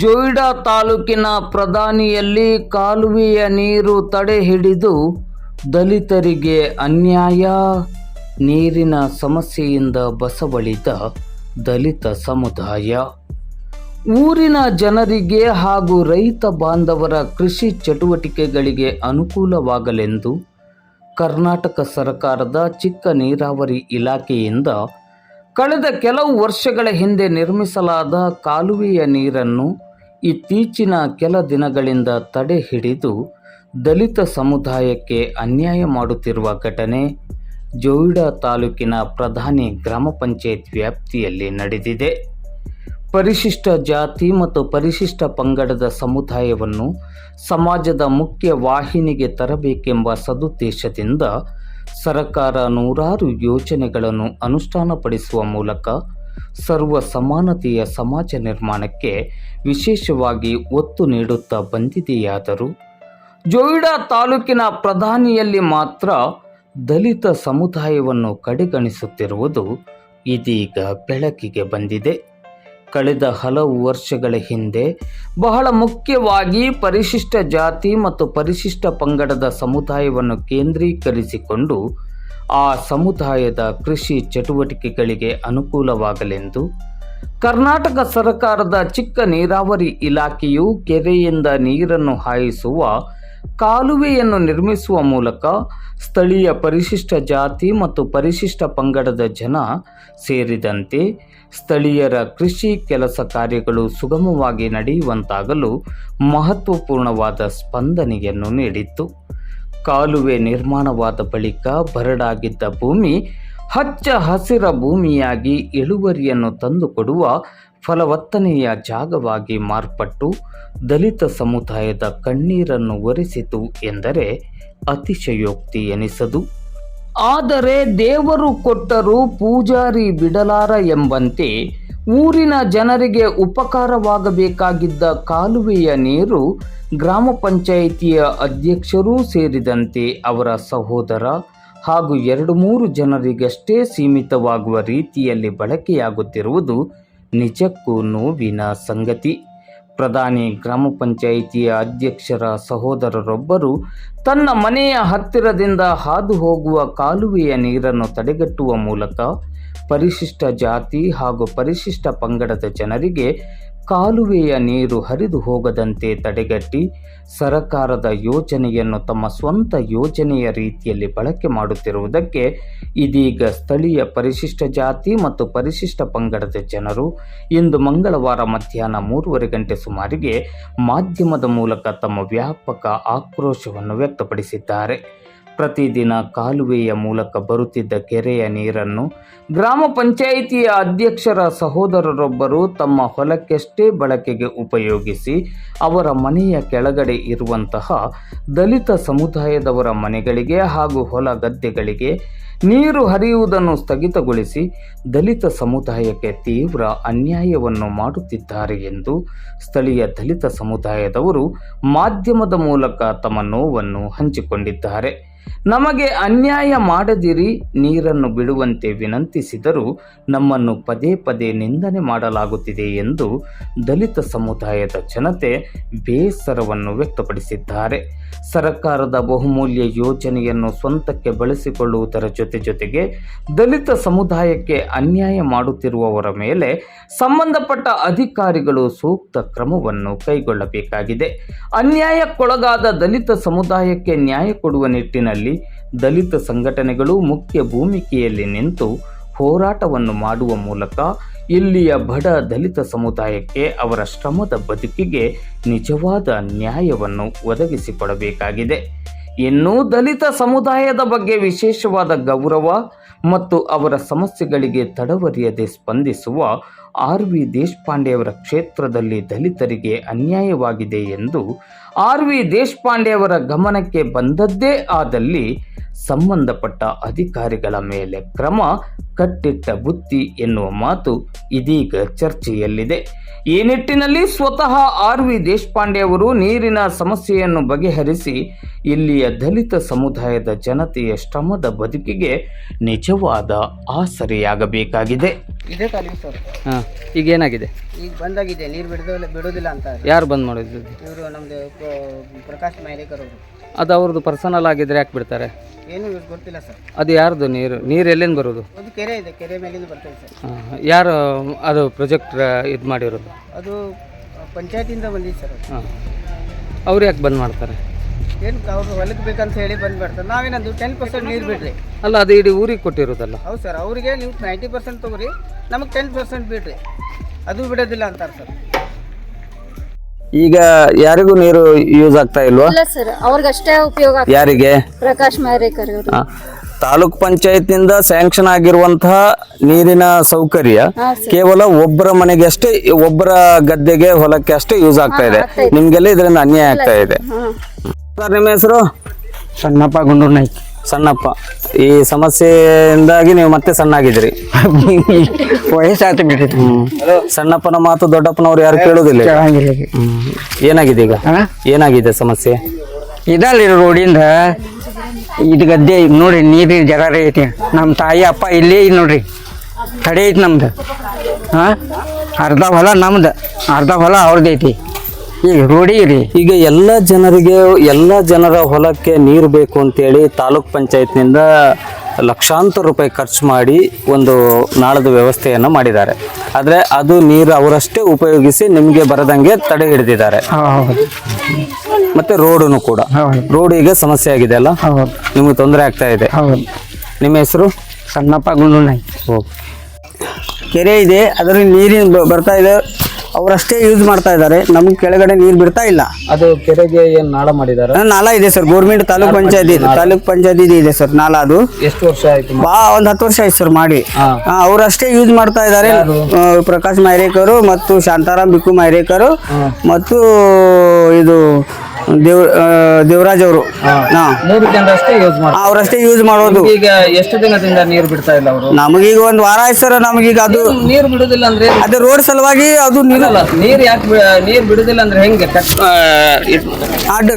ಜೋಯಿಡಾ ತಾಲೂಕಿನ ಪ್ರಧಾನಿಯಲ್ಲಿ ಕಾಲುವೆಯ ನೀರು ತಡೆ ಹಿಡಿದು ದಲಿತರಿಗೆ ಅನ್ಯಾಯ. ನೀರಿನ ಸಮಸ್ಯೆಯಿಂದ ಬಸವಳಿದ ದಲಿತ ಸಮುದಾಯ. ಊರಿನ ಜನರಿಗೆ ಹಾಗೂ ರೈತ ಬಾಂಧವರ ಕೃಷಿ ಚಟುವಟಿಕೆಗಳಿಗೆ ಅನುಕೂಲವಾಗಲೆಂದು ಕರ್ನಾಟಕ ಸರ್ಕಾರದ ಚಿಕ್ಕ ನೀರಾವರಿ ಇಲಾಖೆಯಿಂದ ಕಳೆದ ಕೆಲವು ವರ್ಷಗಳ ಹಿಂದೆ ನಿರ್ಮಿಸಲಾದ ಕಾಲುವೆಯ ನೀರನ್ನು ಇತ್ತೀಚಿನ ಕೆಲ ದಿನಗಳಿಂದ ತಡೆ ಹಿಡಿದು ದಲಿತ ಸಮುದಾಯಕ್ಕೆ ಅನ್ಯಾಯ ಮಾಡುತ್ತಿರುವ ಘಟನೆ ಜೋಯಿಡಾ ತಾಲೂಕಿನ ಪ್ರಧಾನಿ ಗ್ರಾಮ ಪಂಚಾಯತ್ ವ್ಯಾಪ್ತಿಯಲ್ಲಿ ನಡೆದಿದೆ. ಪರಿಶಿಷ್ಟ ಜಾತಿ ಮತ್ತು ಪರಿಶಿಷ್ಟ ಪಂಗಡದ ಸಮುದಾಯವನ್ನು ಸಮಾಜದ ಮುಖ್ಯ ವಾಹಿನಿಗೆ ತರಬೇಕೆಂಬ ಸದುದ್ದೇಶದಿಂದ ಸರ್ಕಾರ ನೂರಾರು ಯೋಜನೆಗಳನ್ನು ಅನುಷ್ಠಾನಪಡಿಸುವ ಮೂಲಕ ಸರ್ವ ಸಮಾನತೆಯ ಸಮಾಜ ನಿರ್ಮಾಣಕ್ಕೆ ವಿಶೇಷವಾಗಿ ಒತ್ತು ನೀಡುತ್ತಾ ಬಂದಿದೆಯಾದರೂ. ಜೋಯಿಡಾ ತಾಲೂಕಿನ ಪ್ರಧಾನಿಯಲ್ಲಿ ಮಾತ್ರ ದಲಿತ ಸಮುದಾಯವನ್ನು ಕಡೆಗಣಿಸುತ್ತಿರುವುದು ಇದೀಗ ಬೆಳಕಿಗೆ ಬಂದಿದೆ. ಕಳೆದ ಹಲವು ವರ್ಷಗಳ ಹಿಂದೆ ಬಹಳ ಮುಖ್ಯವಾಗಿ ಪರಿಶಿಷ್ಟ ಜಾತಿ ಮತ್ತು ಪರಿಶಿಷ್ಟ ಪಂಗಡದ ಸಮುದಾಯವನ್ನು ಕೇಂದ್ರೀಕರಿಸಿಕೊಂಡು ಆ ಸಮುದಾಯದ ಕೃಷಿ ಚಟುವಟಿಕೆಗಳಿಗೆ ಅನುಕೂಲವಾಗಲೆಂದು ಕರ್ನಾಟಕ ಸರ್ಕಾರದ ಚಿಕ್ಕ ನೀರಾವರಿ ಇಲಾಖೆಯು ಕೆರೆಯಿಂದ ನೀರನ್ನು ಹಾಯಿಸುವ ಕಾಲುವೆಯನ್ನು ನಿರ್ಮಿಸುವ ಮೂಲಕ ಸ್ಥಳೀಯ ಪರಿಶಿಷ್ಟ ಜಾತಿ ಮತ್ತು ಪರಿಶಿಷ್ಟ ಪಂಗಡದ ಜನ ಸೇರಿದಂತೆ ಸ್ಥಳೀಯರ ಕೃಷಿ ಕೆಲಸ ಕಾರ್ಯಗಳು ಸುಗಮವಾಗಿ ನಡೆಯುವಂತಾಗಲು ಮಹತ್ವಪೂರ್ಣವಾದ ಸ್ಪಂದನೆಯನ್ನು ನೀಡಿತ್ತು. ಕಾಲುವೆ ನಿರ್ಮಾಣವಾದ ಬಳಿಕ ಬರಡಾಗಿದ್ದ ಭೂಮಿ ಹಚ್ಚ ಹಸಿರ ಭೂಮಿಯಾಗಿ ಇಳುವರಿಯನ್ನು ತಂದುಕೊಡುವ ಫಲವತ್ತನೆಯ ಜಾಗವಾಗಿ ಮಾರ್ಪಟ್ಟು ದಲಿತ ಸಮುದಾಯದ ಕಣ್ಣೀರನ್ನು ಒರೆಸಿತು ಎಂದರೆ ಅತಿಶಯೋಕ್ತಿ ಎನಿಸದು. ಆದರೆ ದೇವರು ಕೊಟ್ಟರೂ ಪೂಜಾರಿ ಬಿಡಲಾರ ಎಂಬಂತೆ ಊರಿನ ಜನರಿಗೆ ಉಪಕಾರವಾಗಬೇಕಾಗಿದ್ದ ಕಾಲುವೆಯ ನೀರು ಗ್ರಾಮ ಪಂಚಾಯಿತಿಯ ಅಧ್ಯಕ್ಷರೂ ಸೇರಿದಂತೆ ಅವರ ಸಹೋದರ ಹಾಗೂ ಎರಡು ಮೂರು ಜನರಿಗಷ್ಟೇ ಸೀಮಿತವಾಗುವ ರೀತಿಯಲ್ಲಿ ಬಳಕೆಯಾಗುತ್ತಿರುವುದು ನಿಜಕ್ಕೂ ನೋವಿನ ಸಂಗತಿ. ಪ್ರಧಾನಿ, ಗ್ರಾಮ ಪಂಚಾಯಿತಿಯ ಅಧ್ಯಕ್ಷರ ಸಹೋದರರೊಬ್ಬರು ತನ್ನ ಮನೆಯ ಹತ್ತಿರದಿಂದ ಹಾದು ಹೋಗುವ ಕಾಲುವೆಯ ನೀರನ್ನು ತಡೆಗಟ್ಟುವ ಮೂಲಕ ಪರಿಶಿಷ್ಟ ಜಾತಿ ಹಾಗೂ ಪರಿಶಿಷ್ಟ ಪಂಗಡದ ಜನರಿಗೆ ಕಾಲುವೆಯ ನೀರು ಹರಿದು ಹೋಗದಂತೆ ತಡೆಗಟ್ಟಿ ಸರಕಾರದ ಯೋಜನೆಯನ್ನು ತಮ್ಮ ಸ್ವಂತ ಯೋಜನೆಯ ರೀತಿಯಲ್ಲಿ ಬಳಕೆ ಮಾಡುತ್ತಿರುವುದಕ್ಕೆ ಇದೀಗ ಸ್ಥಳೀಯ ಪರಿಶಿಷ್ಟ ಜಾತಿ ಮತ್ತು ಪರಿಶಿಷ್ಟ ಪಂಗಡದ ಜನರು ಇಂದು ಮಂಗಳವಾರ ಮಧ್ಯಾಹ್ನ ಮೂರುವರೆ ಗಂಟೆ ಸುಮಾರಿಗೆ ಮಾಧ್ಯಮದ ಮೂಲಕ ತಮ್ಮ ವ್ಯಾಪಕ ಆಕ್ರೋಶವನ್ನು ವ್ಯಕ್ತಪಡಿಸಿದ್ದಾರೆ. ಪ್ರತಿದಿನ ಕಾಲುವೆಯ ಮೂಲಕ ಬರುತ್ತಿದ್ದ ಕೆರೆಯ ನೀರನ್ನು ಗ್ರಾಮ ಪಂಚಾಯಿತಿಯ ಅಧ್ಯಕ್ಷರ ಸಹೋದರರೊಬ್ಬರು ತಮ್ಮ ಹೊಲಕ್ಕೆಷ್ಟೇ ಬಳಕೆಗೆ ಉಪಯೋಗಿಸಿ ಅವರ ಮನೆಯ ಕೆಳಗಡೆ ಇರುವಂತಹ ದಲಿತ ಸಮುದಾಯದವರ ಮನೆಗಳಿಗೆ ಹಾಗೂ ಹೊಲ ಗದ್ದೆಗಳಿಗೆ ನೀರು ಹರಿಯುವುದನ್ನು ಸ್ಥಗಿತಗೊಳಿಸಿ ದಲಿತ ಸಮುದಾಯಕ್ಕೆ ತೀವ್ರ ಅನ್ಯಾಯವನ್ನು ಮಾಡುತ್ತಿದ್ದಾರೆ ಎಂದು ಸ್ಥಳೀಯ ದಲಿತ ಸಮುದಾಯದವರು ಮಾಧ್ಯಮದ ಮೂಲಕ ತಮ್ಮ ನೋವನ್ನು ಹಂಚಿಕೊಂಡಿದ್ದಾರೆ. ನಮಗೆ ಅನ್ಯಾಯ ಮಾಡದಿರಿ, ನೀರನ್ನು ಬಿಡುವಂತೆ ವಿನಂತಿಸಿದರೂ ನಮ್ಮನ್ನು ಪದೇ ಪದೇ ನಿಂದನೆ ಮಾಡಲಾಗುತ್ತಿದೆ ಎಂದು ದಲಿತ ಸಮುದಾಯದ ಜನತೆ ಬೇಸರವನ್ನು ವ್ಯಕ್ತಪಡಿಸಿದ್ದಾರೆ. ಸರ್ಕಾರದ ಬಹುಮೂಲ್ಯ ಯೋಜನೆಯನ್ನು ಸ್ವಂತಕ್ಕೆ ಬಳಸಿಕೊಳ್ಳುವುದರ ಜೊತೆ ಜೊತೆಗೆ ದಲಿತ ಸಮುದಾಯಕ್ಕೆ ಅನ್ಯಾಯ ಮಾಡುತ್ತಿರುವವರ ಮೇಲೆ ಸಂಬಂಧಪಟ್ಟ ಅಧಿಕಾರಿಗಳು ಸೂಕ್ತ ಕ್ರಮವನ್ನು ಕೈಗೊಳ್ಳಬೇಕಾಗಿದೆ. ಅನ್ಯಾಯಕ್ಕೊಳಗಾದ ದಲಿತ ಸಮುದಾಯಕ್ಕೆ ನ್ಯಾಯ ಕೊಡುವ ನಿಟ್ಟಿನಲ್ಲಿ ದಲಿತ ಸಂಘಟನೆಗಳು ಮುಖ್ಯ ಭೂಮಿಕೆಯಲ್ಲಿ ನಿಂತು ಹೋರಾಟವನ್ನು ಮಾಡುವ ಮೂಲಕ ಇಲ್ಲಿಯ ಬಡ ದಲಿತ ಸಮುದಾಯಕ್ಕೆ ಅವರ ಶ್ರಮದ ಬದುಕಿಗೆ ನಿಜವಾದ ನ್ಯಾಯವನ್ನು ಒದಗಿಸಿಕೊಡಬೇಕಾಗಿದೆ. ಇನ್ನು ದಲಿತ ಸಮುದಾಯದ ಬಗ್ಗೆ ವಿಶೇಷವಾದ ಗೌರವ ಮತ್ತು ಅವರ ಸಮಸ್ಯೆಗಳಿಗೆ ತಡವರಿಯದೆ ಸ್ಪಂದಿಸುವ ಆರ್ ವಿ ದೇಶಪಾಂಡೆಯವರ ಕ್ಷೇತ್ರದಲ್ಲಿ ದಲಿತರಿಗೆ ಅನ್ಯಾಯವಾಗಿದೆ ಎಂದು ಆರ್ ವಿ ದೇಶಪಾಂಡೆಯವರ ಗಮನಕ್ಕೆ ಬಂದದ್ದೇ ಆದಲ್ಲಿ ಸಂಬಂಧಪಟ್ಟ ಅಧಿಕಾರಿಗಳ ಮೇಲೆ ಕ್ರಮ ಕಟ್ಟಿಟ್ಟ ಬುತ್ತಿ ಎನ್ನುವ ಮಾತು ಇದೀಗ ಚರ್ಚೆಯಲ್ಲಿದೆ. ಈ ನಿಟ್ಟಿನಲ್ಲಿ ಸ್ವತಃ ಆರ್ ವಿ ದೇಶಪಾಂಡೆ ಅವರು ನೀರಿನ ಸಮಸ್ಯೆಯನ್ನು ಬಗೆಹರಿಸಿ ಇಲ್ಲಿಯ ದಲಿತ ಸಮುದಾಯದ ಜನತೆಯ ಶ್ರಮದ ಬದುಕಿಗೆ ನಿಜವಾದ ಆಸರೆಯಾಗಬೇಕಾಗಿದೆ. ಇದೇ ಸರ್. ಹಾಂ ಈಗ ಏನಾಗಿದೆ? ಈಗ ಬಂದಾಗಿದೆ ನೀರು ಬಿಡೋದಿಲ್ಲ ಬಿಡೋದಿಲ್ಲ ಅಂತ ಯಾರು ಬಂದ್ ಮಾಡಿದ್ರು ಇವರು ಪ್ರಕಾಶ್ ಮೈಲೇಕರ್ ಅವರು. ಅದು ಅವ್ರದ್ದು ಪರ್ಸನಲ್ ಆಗಿದ್ರೆ ಯಾಕೆ ಬಿಡ್ತಾರೆ? ಏನು ಇವ್ರಿಗೆ ಗೊತ್ತಿಲ್ಲ ಸರ್ ಅದು ಯಾರದು ನೀರು? ನೀರು ಎಲ್ಲಿಂದ ಬರೋದು? ಒಂದು ಕೆರೆ ಇದೆ ಕೆರೆ ಮೇಲಿಂದ ಬರ್ತದೆ ಸರ್ ಆ, ಯಾರು ಅದು ಪ್ರಾಜೆಕ್ಟ್ ಇದು ಮಾಡಿರೋದು? ಅದು ಪಂಚಾಯತಿಯಿಂದ ಬಂದಿದೆ ಸರ್ ಅದು. ಹಾಂ. ಅವ್ರು ಯಾಕೆ ಬಂದ್ ಮಾಡ್ತಾರೆ? ಏನು ಅವ್ರು ಹೊಲಕ್ಕೆ ಬೇಕಂತ ಹೇಳಿ ಬಂದು ಬಿಡ್ತಾರೆ ನಾವೇನಂದು ಟೆನ್ ಪರ್ಸೆಂಟ್ ನೀರು ಬಿಡ್ರಿ. ಅಲ್ಲ ಅದು ಇಡೀ ಊರಿಗೆ ಕೊಟ್ಟಿರೋದಲ್ಲ? ಹೌದು ಸರ್ ಅವರಿಗೆ ನೀವು ನೈಂಟಿ ಪರ್ಸೆಂಟ್ ತೊಗೊರಿ ನಮಗೆ ಟೆನ್ ಪರ್ಸೆಂಟ್ ಬಿಡ್ರಿ. ಅದು ಬಿಡೋದಿಲ್ಲ ಅಂತಾರೆ ಸರ್ ಈಗ ಯಾರಿಗೂ ನೀರು ಯೂಸ್ ಆಗ್ತಾ ಇಲ್ವಾ? ಇಲ್ಲ ಸರ್ ಅವ್ರಿಗಷ್ಟೇ ಉಪಯೋಗ ಆಗ್ತದೆ. ಯಾರಿಗೆ? ಪ್ರಕಾಶ್ ಮಾರೇಕರ್ ಅವರು. ಆ, ತಾಲೂಕ್ ಪಂಚಾಯತ್ನಿಂದ ಸ್ಯಾಂಕ್ಷನ್ ಆಗಿರುವಂತಹ ನೀರಿನ ಸೌಕರ್ಯ ಹಾ ಸರ್. ಕೇವಲ ಒಬ್ಬರ ಮನೆಗೆ ಅಷ್ಟೇ ಒಬ್ಬರ ಗದ್ದೆಗೆ ಹೊಲಕ್ಕೆ ಅಷ್ಟೇ ಯೂಸ್ ಆಗ್ತಾ ಇದೆ. ನಿಮ್ಗೆಲ್ಲ ಇದರಿಂದ ಅನ್ಯಾಯ ಆಗ್ತಾ ಇದೆ. ಸರ್ ನಿಮ್ಮ ಹೆಸರು? ಸಣ್ಣಪ್ಪ ಗುಂಡೂರು ನಾಯ್ಕ. ಸಣ್ಣಪ್ಪ. ಈ ಸಮಸ್ಯೆಯಿಂದಾಗಿ ನೀವು ಮತ್ತೆ ಸಣ್ಣಾಗಿದ್ರಿ ವಯಸ್ಸಾಯ್ತು ಬಿಟ್ಟಿತ್ತು ಸಣ್ಣಪ್ಪನ ಮಾತು ದೊಡ್ಡಪ್ಪನವ್ರು ಯಾರು ಕೇಳೋದಿಲ್ಲ ಕೇಳಂಗಿಲ್ಲ ಹ್ಮ್. ಏನಾಗಿದೆ ಈಗ? ಏನಾಗಿದೆ ಸಮಸ್ಯೆ? ಇದಲ್ಲಿ ರೋಡಿಂದ ಇದು ಗದ್ದೆ ನೋಡಿ ನೋಡ್ರಿ ನೀರಿನ ಜಗಾರ ಐತಿ. ನಮ್ಮ ತಾಯಿ ಅಪ್ಪ ಇಲ್ಲೇ ಐತಿ ನೋಡ್ರಿ. ತಡೆ ಐತಿ ನಮ್ದು. ಹಾ? ಅರ್ಧ ಹೊಲ ನಮ್ದು. ಅರ್ಧ ಹೊಲ ಅವ್ರದ್ದು ಐತಿ ಈಗ ರೋಡಿ ರೀ ಈಗ ಎಲ್ಲ ಜನರಿಗೆ ಎಲ್ಲ ಜನರ ಹೊಲಕ್ಕೆ ನೀರು ಬೇಕು ಅಂತೇಳಿ ತಾಲೂಕ್ ಪಂಚಾಯತ್ನಿಂದ ಲಕ್ಷಾಂತರ ರೂಪಾಯಿ ಖರ್ಚು ಮಾಡಿ ಒಂದು ನಾಳದ ವ್ಯವಸ್ಥೆಯನ್ನು ಮಾಡಿದ್ದಾರೆ. ಆದರೆ ಅದು ನೀರು ಅವರಷ್ಟೇ ಉಪಯೋಗಿಸಿ ನಿಮಗೆ ಬರದಂಗೆ ತಡೆ ಹಿಡಿದಿದ್ದಾರೆ. ಹೌದು. ಮತ್ತೆ ರೋಡನು ಕೂಡ. ರೋಡ್ ಈಗ ಸಮಸ್ಯೆ ಆಗಿದೆ ಅಲ್ಲ? ಹೌದು. ನಿಮಗೆ ತೊಂದರೆ ಆಗ್ತಾ ಇದೆ. ಹೌದು. ನಿಮ್ಮ ಹೆಸರು? ಸಣ್ಣಪ್ಪ ಗುಂಡು ಓಕೆ ಕೆರೆ ಇದೆ ಅದರಲ್ಲಿ ನೀರಿನ ಬರ್ತಾ ಇದೆ. ಅವರಷ್ಟೇ ಯೂಸ್ ಮಾಡ್ತಾ ಇದ್ದಾರೆ. ನಮ್ ಕೆಳಗಡೆ ನೀರು ಬಿಡ್ತಾ ಇಲ್ಲ. ಅದು ಕೆರೆಗೆ ಏನು ನಾಳ ಮಾಡಿದಾರ? ನಾಳ ಇದೆ ಸರ್. ಗೌರ್ಮೆಂಟ್ ತಾಲೂಕ್ ಪಂಚಾಯತ್ ಇದೆ. ತಾಲೂಕ್ ಪಂಚಾಯತ್ ಇದೆ ಸರ್ ನಾಳ ಅದು. ಎಷ್ಟು ವರ್ಷ ಆಯ್ತು ಬಾ ಒಂದ್ ಹತ್ತು ವರ್ಷ ಆಯ್ತು ಸರ್ ಮಾಡಿ. ಅವರಷ್ಟೇ ಯೂಸ್ ಮಾಡ್ತಾ ಇದ್ದಾರೆ. ಪ್ರಕಾಶ್ ಮೈರೇಕರು ಮತ್ತು ಶಾಂತಾರಾಮ್ ಬಿಕ್ಕು ಮೈರೇಕರು ಮತ್ತು ಇದು ದೇವ್ ದೇವರಾಜ್ ಅವರು. ಹಾ. ಮೂರು ಜನ ಯೂಸ್ ಮಾಡಿ ಅವರಷ್ಟೇ ಯೂಸ್ ಮಾಡೋದು. ಈಗ ಎಷ್ಟು ದಿನದಿಂದ ನೀರು ಬಿಡ್ತಾ ಇಲ್ಲ ಅವರು? ನಮಗೀಗ ಒಂದು ವಾರ ಆಯ್ತು ಸರ್ ನಮಗೀಗ ಅದು ನೀರು ಬಿಡುದಿಲ್ಲ ಅಂದ್ರೆ ಅದೇ ರೋಡ್ ಸಲುವಾಗಿ ಅದು ನೀರು ಅಲ್ಲ ನೀರ್ ಯಾಕೆ ನೀರು ನೀರ್ ಬಿಡುದಿಲ್ಲ ಅಂದ್ರೆ ಹೆಂಗೆ? ಕಟ್ ಅಡ್ಡ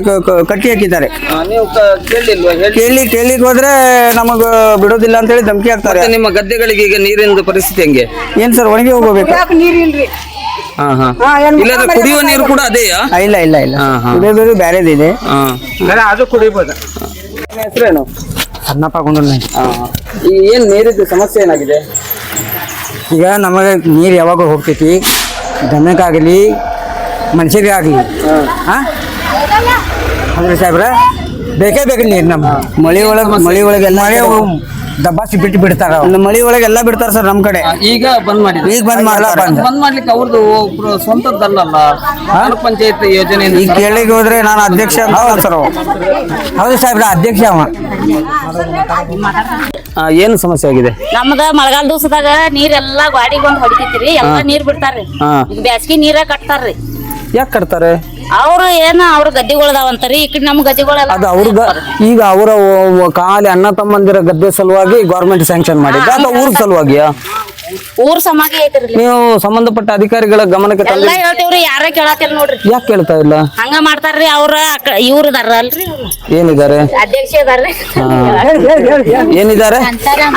ಕಟ್ಟಿ ಹಾಕಿದ್ದಾರೆ. ನೀವು ಕೇಳಿಲ್ವಾ? ಕೇಳಿ ಕೇಳಿಕ್ ಹೋದ್ರೆ ನಮಗ ಬಿಡೋದಿಲ್ಲ ಅಂತ ಹೇಳಿ ಧಮಕಿ ಹಾಕ್ತಾರೆ. ನಿಮ್ಮ ಗದ್ದೆಗಳಿಗೆ ಈಗ ನೀರಿನ ಪರಿಸ್ಥಿತಿ ಹೆಂಗೆ? ಏನ್ ಸರ್ ಒಣಗಿ ಹೋಗಬೇಕು? ಹಾ ಹಾ ಇಲ್ಲಾಂದ್ರೆ ಕುಡಿಯುವ ನೀರು ಕೂಡ ಅದೇಯಾ? ಇಲ್ಲ ಇಲ್ಲ ಇಲ್ಲ. ಹಾ, ಹಾ. ಬೇರೆ ಬೇರೆದಿದೆ. ಹಾ. ಅದು ಕುಡಿಬೋದು. ಹೆಸರೇನು? ಸಣ್ಣಪ್ಪ ಗುಂಡು ಈ ಏನ್ ನೀರಿದ್ದು ಸಮಸ್ಯೆ ಏನಾಗಿದೆ? ಈಗ ನಮಗೆ ನೀರು ಯಾವಾಗ ಹೋಗ್ತೈತಿ. ದನಕ್ಕಾಗಲಿ ಮನುಷ್ಯರಿಗೆ ಆಗಲಿ. ಹಾಂ. ಅಂದ್ರೆ ಸಾಹೇಬ್ರ? ಬೇಕೇ ಬೇಕು ನೀರು ನಮ್ಮ ಮಳೆ ಒಳಗೆ ಮಳೆ ಒಳಗೆಲ್ಲ ದಬ್ಬಾಸಿ ಬಿಟ್ಟು ಬಿಡ್ತಾರ ಮಳಿ ಒಳಗೆ ಎಲ್ಲಾ ಬಿಡ್ತಾರ ಸರ್ ನಮ್ಮ ಕಡೆ. ಈಗ ಬಂದ್ ಮಾಡಿ ಈಗ ಬಂದ್ ಮಾಡ್ತಾರೆ. ಬಂದ್ ಮಾಡ್ಲಿಕ್ಕೆ ಅವ್ರದ್ದು ಒಬ್ರು ಸ್ವಂತದ್ದಲ್ಲ ತಾಲೂಕ್ ಪಂಚಾಯತ್ ಯೋಜನೆ ಈಗ ಕೇಳಿಗೆ ಹೋದ್ರೆ ನಾನು ಅಧ್ಯಕ್ಷ ಅಂತ ಸರ್ ಅವ. ಹೌದು ಸಾಹೇಬ್ರ ಅಧ್ಯಕ್ಷ ಅವ ಏನು ಸಮಸ್ಯೆ ಆಗಿದೆ? ನಮ್ದ ಮಳೆಗಾಲ ದಿವಸದಾಗ ನೀರೆಲ್ಲಾ ಗಾಡಿಗೆ ಬಂದ್ ಹೊಡಿತೈತ್ರಿ ಎಲ್ಲಾ ನೀರ್ ಬಿಡ್ತಾರ್ರಿ. ಹಾ. ಈಗ ಬ್ಯಾಸ್ಗಿ ನೀರ ಕಟ್ತಾರ್ರಿ. ಯಾಕೆ ಕಟ್ತಾರೆ? ಅವ್ರು ಏನ ಅವ್ರ ಗದ್ದೆಗಳದಾವಂತಾರಿ ಈ ಕಡೆ ನಮ್ ಗದ್ದೆಗಳೆಲ್ಲ ಅದು ಅವ್ರ ಈಗ ಅವರ ಖಾಲಿ ಅಣ್ಣ ತಮ್ಮಂದಿರ ಗದ್ದೆ ಸಲುವಾಗಿ ಗೌರ್ಮೆಂಟ್ ಸ್ಯಾಂಕ್ಷನ್ ಮಾಡಿದ್ದ. ಅಥವಾ ಊರ್ ಸಲುವಾಗಿಯಾ? ಊರ್ ಸಮಾಗಿ ಐತ್ರಿ ನೀವು ಸಂಬಂಧಪಟ್ಟ ಅಧಿಕಾರಿಗಳ ಗಮನಕ್ಕೆ ಎಲ್ಲಾ ಹೇಳ್ತೇವ್ರಿ ಯಾರ ಕೇಳತ್ತಿಲ್ಲ ನೋಡ್ರಿ. ಯಾಕೆ ಕೇಳ್ತಾ ಇಲ್ಲ? ಹಂಗ ಮಾಡ್ತಾರ್ರಿ ಅವ್ರ ಇವ್ರ ಇದಾರ ಅಲ್ರಿ ಏನಿದ್ದಾರೆ ಅಧ್ಯಕ್ಷ ಇದಾರ್ರಿ. ಏನಿದ್ದಾರೆ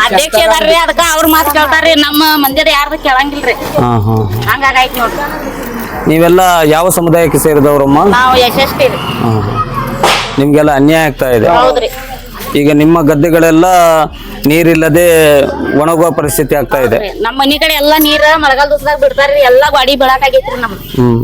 ಅಧ್ಯಕ್ಷ ಇದಾರ್ರಿ ಅದಕ್ಕ ಅವ್ರ ಮಾತು ಕೇಳ್ತಾರ್ರಿ. ನಮ್ಮ ಮಂದಿರ ಯಾರ್ದು ಕೇಳಂಗಿಲ್ರಿ. ಹಾ ಹಾ ಹಂಗಾಗೈತಿ ನೋಡ್ರಿ. ನೀವೆಲ್ಲ ಯಾವ ಸಮುದಾಯಕ್ಕೆ ಸೇರಿದವರಮ್ಮ ನಾವು ಯಶಸ್ವಿ ಹಾ. ನಿಮ್ಗೆಲ್ಲ ಅನ್ಯಾಯ ಆಗ್ತಾ ಇದೆ. ಹೌದ್ರಿ. ಈಗ ನಿಮ್ಮ ಗದ್ದೆಗಳೆಲ್ಲ ನೀರಿಲ್ಲದೆ ಒಣಗುವ ಪರಿಸ್ಥಿತಿ ಆಗ್ತಾ ಇದೆ. ನಮ್ಮ ಮನೆ ಕಡೆ ಎಲ್ಲಾ ನೀರ ಮಳೆಗಾಲ ಬಿಡ್ತಾರೆ ಬಿಡ್ತಾರ್ರಿ. ಎಲ್ಲಾ ಗಾಡಿ ಬೆಳಕಾಗೈತ್ರಿ ನಮ್ಮ ನಮ್ದು. ಹ್ಮ್.